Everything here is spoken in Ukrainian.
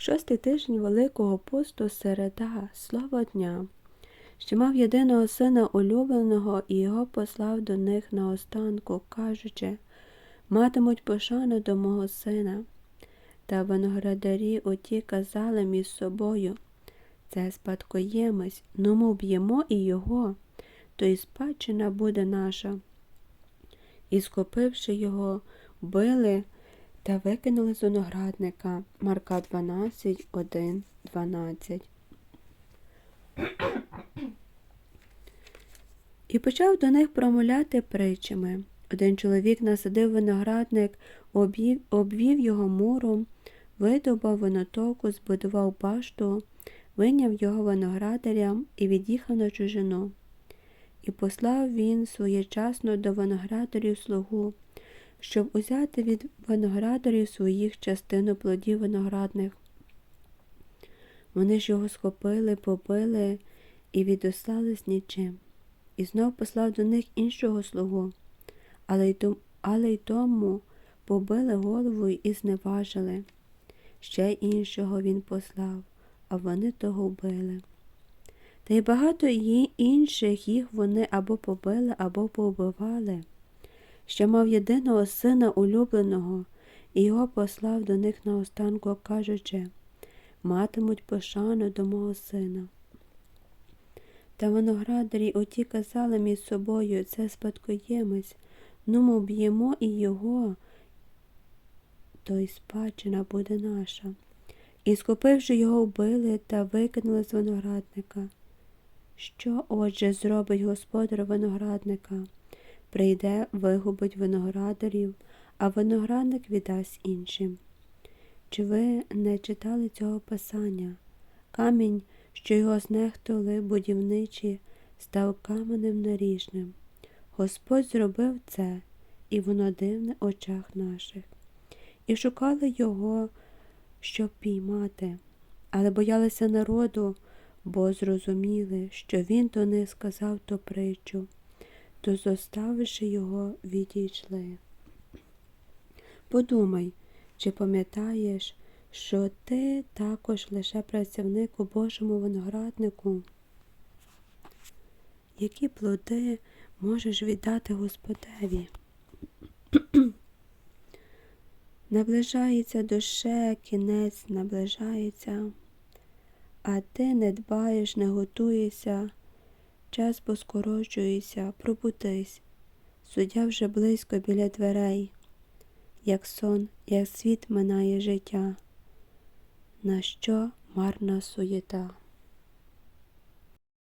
Шостий тиждень Великого посту середа, слава дня, що мав єдиного сина улюбленого і його послав до них наостанку, кажучи, матимуть пошану до мого сина. Та виноградарі оті казали між собою, це спадкоємець, ну ми вб'ємо і його, то і спадщина буде наша. І, схопивши його, били та викинули з виноградника. Марка 12, 1, 12. І почав до них промовляти притчами. Один чоловік насадив виноградник, обвів, його муром, видобав винотоку, збудував башту, виняв його виноградарям і від'їхав на чужину. І послав він своєчасно до виноградарів слугу, щоб узяти від виноградарів своїх частину плодів виноградних. Вони ж його схопили, побили і відослали нічим. І знов послав до них іншого слугу, але й, том, але й тому побили голову і зневажили. Ще іншого він послав, а вони того вбили. Та й багато інших їх вони або побили, або повбивали. Ще мав єдиного сина улюбленого, і його послав до них наостанку, кажучи матимуть пошану до мого сина. Та виноградарі оті казали між собою це спадкоємець, ну ми б'ємо і його, то й спадщина буде наша. І, скупивши його, вбили та викинули з виноградника. Що, отже, зробить господар виноградника? Прийде, вигубить виноградарів, а виноградник віддасть іншим. Чи ви не читали цього писання? Камінь, що його знехтували будівничі, став каменем наріжним. Господь зробив це, і воно дивне в очах наших. І шукали його, щоб піймати, але боялися народу, бо зрозуміли, що він до них сказав ту притчу, то, зоставивши його, відійшли. Подумай, чи пам'ятаєш, що ти також лише працівник у Божому винограднику? Які плоди можеш віддати Господеві? Наближається душе, кінець наближається, а ти не дбаєш, не готуєшся, час поскорочується, пробудись, суддя вже близько біля дверей, як сон, як світ минає життя, на що марна суєта.